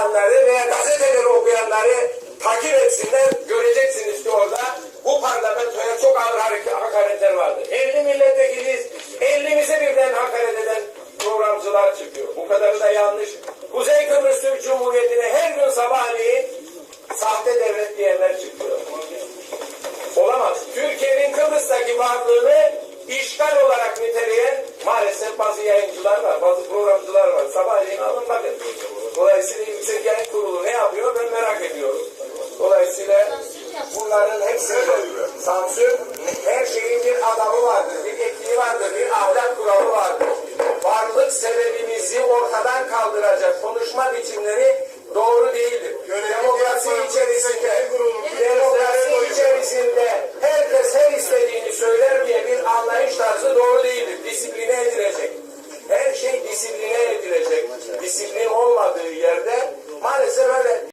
yapanları veya gazeteleri okuyanları takip etsinler. Göreceksiniz ki orada bu parlamentoya çok ağır hakaretler vardır. 50 milletvekiliyiz. 50'mizi birden hakaret eden programcılar çıkıyor. Bu kadarı da yanlış. Kuzey Kıbrıs Türk Cumhuriyeti'ne her gün sabahleyin sahte devlet diyenler çıkıyor. Olamaz. Türkiye'nin Kıbrıs'taki varlığını işgal olarak niteleyen maalesef bazı yayıncılar var, bazı programcılar var. Sabahleyin alın bakın. Dolayısıyla Yüksek yapıyor ben merak ediyorum. Dolayısıyla bunların hepsini sansür her şeyin bir adamı vardır, bir etkiği vardır, bir ahlak kuralı vardır. Varlık sebebimizi ortadan kaldıracak konuşma biçimleri doğru değildir. Demokrasi içerisinde, demokrasi içerisinde herkes her istediğini söyler diye bir anlayış tarzı doğru değildir. Disipline edilecek.